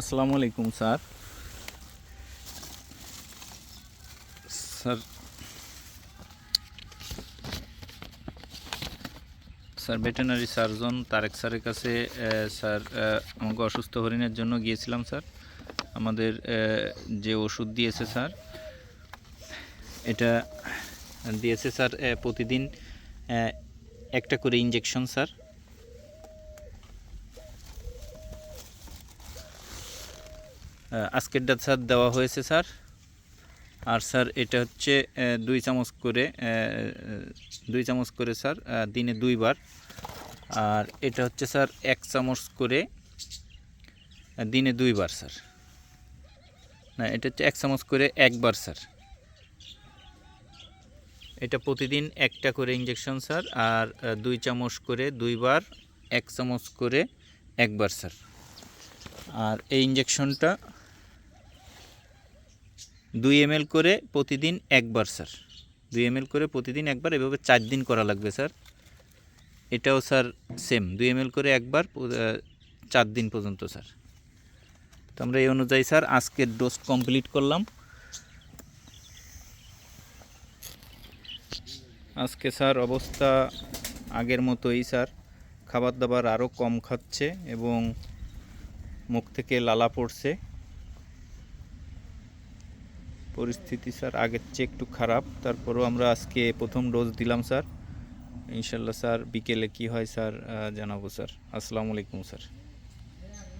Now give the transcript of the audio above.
আসসালামু আলাইকুম, sir. Sir sir veterinary surgeon Tarek স্যারের কাছে স্যার আমাকে অসুস্থ হরিণের জন্য গিয়েছিলাম, স্যার। আমাদের যে ওষুধ দিয়েছে, স্যার, এটা দিয়েছে, স্যার প্রতিদিন একটা করে ইঞ্জেকশন স্যার। আজকেরটা স্যার দেওয়া হয়েছে স্যার আর স্যার এটা হচ্ছে দুই চামচ করে দুই চামচ করে স্যার দিনে দুইবার। আর এটা হচ্ছে স্যার এক চামচ করে দিনে দুইবার স্যার না, এটা হচ্ছে এক চামচ করে একবার স্যার এটা প্রতিদিন একটা করে ইঞ্জেকশন স্যার আর দুই চামচ করে দুইবার, এক চামচ করে একবার স্যার আর এই ইঞ্জেকশনটা দুই এম করে প্রতিদিন একবার, স্যার। দুই এম করে প্রতিদিন একবার, এভাবে চার দিন করা লাগবে, স্যার। এটাও, স্যার সেম দুই এম করে একবার চার দিন পর্যন্ত, স্যার। তো আমরা এই অনুযায়ী, স্যার, আজকের ডোজ কমপ্লিট করলাম। আজকে, স্যার, অবস্থা আগের মতোই, স্যার। খাবার দাবার আরও কম খাচ্ছে এবং মুখ থেকে লালা পড়ছে। পরিস্থিতি স্যার, আগের চেয়ে একটু খারাপ। তারপরও আমরা আজকে প্রথম ডোজ দিলাম স্যার। ইনশাল্লাহ স্যার, বিকেলে কি হয় স্যার জানাব স্যার। আসসালামু আলাইকুম স্যার।